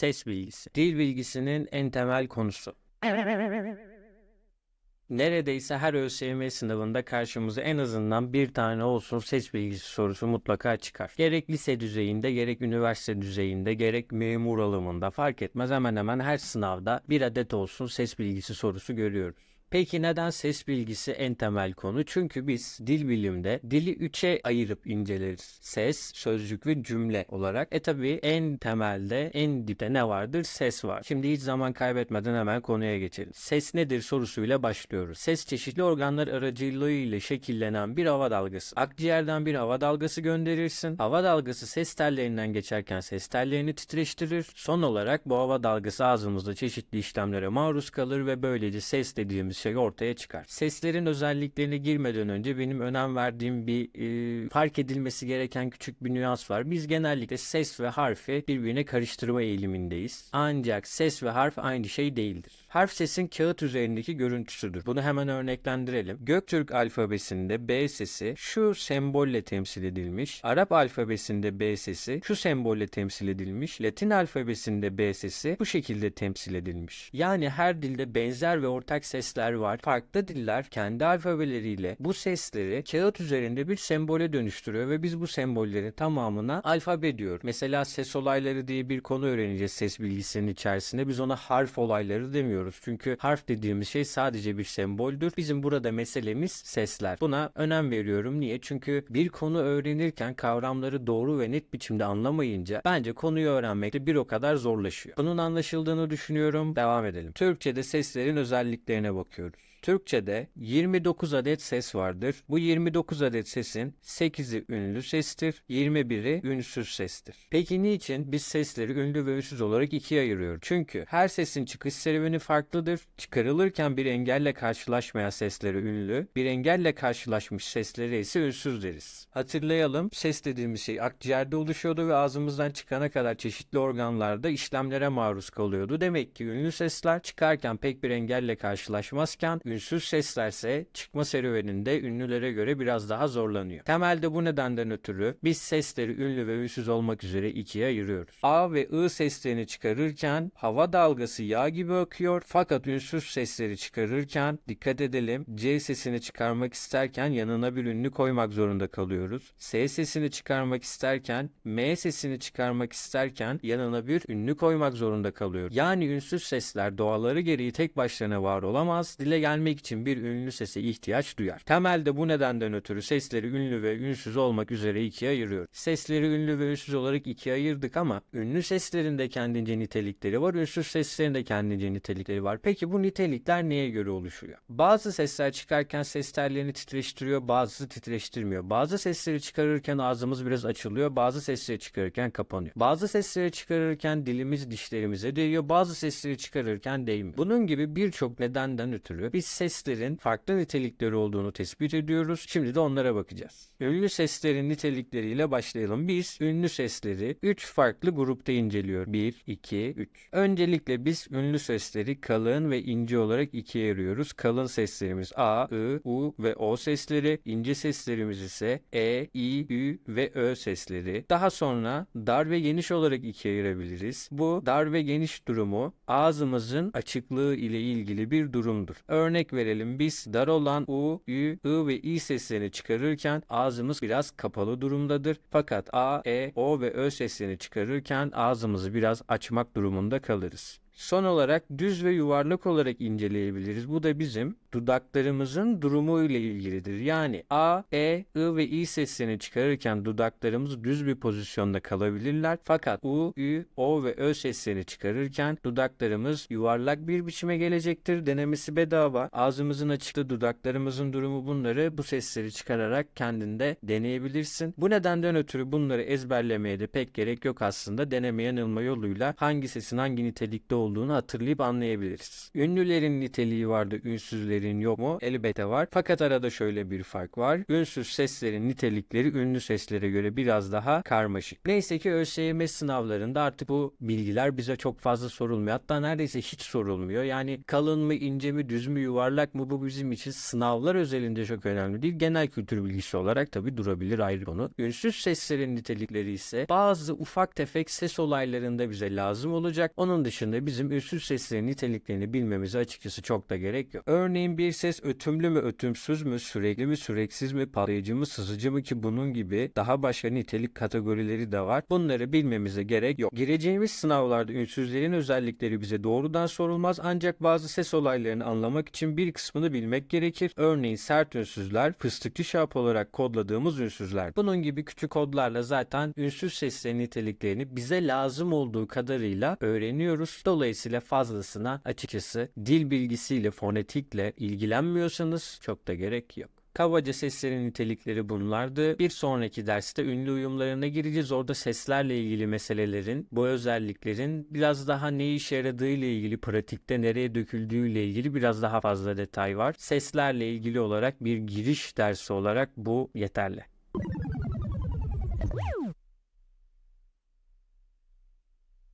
Ses bilgisi. Dil bilgisinin en temel konusu. Neredeyse her ÖSYM sınavında karşımıza en azından bir tane olsun ses bilgisi sorusu mutlaka çıkar. Gerek lise düzeyinde, gerek üniversite düzeyinde, gerek memur alımında fark etmez hemen hemen her sınavda bir adet olsun ses bilgisi sorusu görüyoruz. Peki neden ses bilgisi en temel konu? Çünkü biz dil bilimde dili üçe ayırıp inceleriz. Ses, sözcük ve cümle olarak. E tabi en temelde, en dipte ne vardır? Ses var. Şimdi hiç zaman kaybetmeden hemen konuya geçelim. Ses nedir sorusuyla başlıyoruz. Ses çeşitli organlar aracılığıyla şekillenen bir hava dalgası. Akciğerden bir hava dalgası gönderirsin. Hava dalgası ses tellerinden geçerken ses tellerini titreştirir. Son olarak bu hava dalgası ağzımızda çeşitli işlemlere maruz kalır ve böylece ses dediğimiz şey ortaya çıkar. Seslerin özelliklerine girmeden önce benim önem verdiğim bir e, fark edilmesi gereken küçük bir nüans var. Biz genellikle ses ve harfi birbirine karıştırma eğilimindeyiz. Ancak ses ve harf aynı şey değildir. Harf sesin kağıt üzerindeki görüntüsüdür. Bunu hemen örneklendirelim. Göktürk alfabesinde B sesi şu sembolle temsil edilmiş. Arap alfabesinde B sesi şu sembolle temsil edilmiş. Latin alfabesinde B sesi bu şekilde temsil edilmiş. Yani her dilde benzer ve ortak sesler var. Farklı diller kendi alfabeleriyle bu sesleri kağıt üzerinde bir sembole dönüştürüyor ve biz bu sembollerin tamamına alfabe diyor. Mesela ses olayları diye bir konu öğreneceğiz ses bilgisinin içerisinde. Biz ona harf olayları demiyoruz. Çünkü harf dediğimiz şey sadece bir semboldür. Bizim burada meselemiz sesler. Buna önem veriyorum. Niye? Çünkü bir konu öğrenirken kavramları doğru ve net biçimde anlamayınca bence konuyu öğrenmekte bir o kadar zorlaşıyor. Bunun anlaşıldığını düşünüyorum. Devam edelim. Türkçe'de seslerin özelliklerine bakıyoruz. code. Türkçe'de 29 adet ses vardır. Bu 29 adet sesin 8'i ünlü sestir, 21'i ünsüz sestir. Peki niçin biz sesleri ünlü ve ünsüz olarak ikiye ayırıyoruz? Çünkü her sesin çıkış serüveni farklıdır. Çıkarılırken bir engelle karşılaşmayan sesleri ünlü, bir engelle karşılaşmış sesleri ise ünsüz deriz. Hatırlayalım, ses dediğimiz şey akciğerde oluşuyordu ve ağzımızdan çıkana kadar çeşitli organlarda işlemlere maruz kalıyordu. Demek ki ünlü sesler çıkarken pek bir engelle karşılaşmazken ünsüz seslerse çıkma serüveninde ünlülere göre biraz daha zorlanıyor. Temelde bu nedenden ötürü biz sesleri ünlü ve ünsüz olmak üzere ikiye ayırıyoruz. A ve I seslerini çıkarırken hava dalgası yağ gibi akıyor fakat ünsüz sesleri çıkarırken dikkat edelim C sesini çıkarmak isterken yanına bir ünlü koymak zorunda kalıyoruz. S sesini çıkarmak isterken M sesini çıkarmak isterken yanına bir ünlü koymak zorunda kalıyoruz. Yani ünsüz sesler doğaları gereği tek başlarına var olamaz. Dile gelmek için bir ünlü sese ihtiyaç duyar. Temelde bu nedenden ötürü sesleri ünlü ve ünsüz olmak üzere ikiye ayırıyoruz. Sesleri ünlü ve ünsüz olarak ikiye ayırdık ama ünlü seslerin de kendince nitelikleri var, ünsüz seslerin de kendince nitelikleri var. Peki bu nitelikler neye göre oluşuyor? Bazı sesler çıkarken ses tellerini titreştiriyor, bazısı titreştirmiyor. Bazı sesleri çıkarırken ağzımız biraz açılıyor, bazı sesleri çıkarırken kapanıyor. Bazı sesleri çıkarırken dilimiz dişlerimize değiyor, bazı sesleri çıkarırken değmiyor. Bunun gibi birçok nedenden ötürü biz seslerin farklı nitelikleri olduğunu tespit ediyoruz. Şimdi de onlara bakacağız. Ünlü seslerin nitelikleriyle başlayalım. Biz ünlü sesleri 3 farklı grupta inceliyor. 1, 2, 3. Öncelikle biz ünlü sesleri kalın ve ince olarak ikiye ayırıyoruz. Kalın seslerimiz A, I, U ve O sesleri. İnce seslerimiz ise E, I, Ü ve Ö sesleri. Daha sonra dar ve geniş olarak ikiye ayırabiliriz. Bu dar ve geniş durumu ağzımızın açıklığı ile ilgili bir durumdur. Örnek verelim biz dar olan U, Ü, I ve İ seslerini çıkarırken ağzımız biraz kapalı durumdadır. Fakat A, E, O ve Ö seslerini çıkarırken ağzımızı biraz açmak durumunda kalırız. Son olarak düz ve yuvarlak olarak inceleyebiliriz. Bu da bizim dudaklarımızın durumu ile ilgilidir. Yani A, E, I ve İ seslerini çıkarırken dudaklarımız düz bir pozisyonda kalabilirler. Fakat U, Ü, O ve Ö seslerini çıkarırken dudaklarımız yuvarlak bir biçime gelecektir. Denemesi bedava. Ağzımızın açıklığı, dudaklarımızın durumu bunları bu sesleri çıkararak kendinde deneyebilirsin. Bu nedenden ötürü bunları ezberlemeye de pek gerek yok aslında. Deneme yanılma yoluyla hangi sesin hangi nitelikte olduğunu olduğunu hatırlayıp anlayabiliriz. Ünlülerin niteliği vardı, ünsüzlerin yok mu? Elbette var. Fakat arada şöyle bir fark var. Ünsüz seslerin nitelikleri ünlü seslere göre biraz daha karmaşık. Neyse ki ÖSYM sınavlarında artık bu bilgiler bize çok fazla sorulmuyor. Hatta neredeyse hiç sorulmuyor. Yani kalın mı, ince mi, düz mü, yuvarlak mı bu bizim için sınavlar özelinde çok önemli değil. Genel kültür bilgisi olarak tabii durabilir ayrı konu. Ünsüz seslerin nitelikleri ise bazı ufak tefek ses olaylarında bize lazım olacak. Onun dışında bizim ünsüz seslerin niteliklerini bilmemize açıkçası çok da gerek yok. Örneğin bir ses ötümlü mü, ötümsüz mü, sürekli mi, süreksiz mi, patlayıcı mı, sızıcı mı ki bunun gibi daha başka nitelik kategorileri de var. Bunları bilmemize gerek yok. Gireceğimiz sınavlarda ünsüzlerin özellikleri bize doğrudan sorulmaz ancak bazı ses olaylarını anlamak için bir kısmını bilmek gerekir. Örneğin sert ünsüzler fıstıkçı şap olarak kodladığımız ünsüzler. Bunun gibi küçük kodlarla zaten ünsüz seslerin niteliklerini bize lazım olduğu kadarıyla öğreniyoruz. Dolayısıyla fazlasına açıkçası dil bilgisiyle, fonetikle ilgilenmiyorsanız çok da gerek yok. Kabaca seslerin nitelikleri bunlardı. Bir sonraki derste ünlü uyumlarına gireceğiz. Orada seslerle ilgili meselelerin, bu özelliklerin biraz daha ne işe yaradığı ile ilgili, pratikte nereye döküldüğü ile ilgili biraz daha fazla detay var. Seslerle ilgili olarak bir giriş dersi olarak bu yeterli.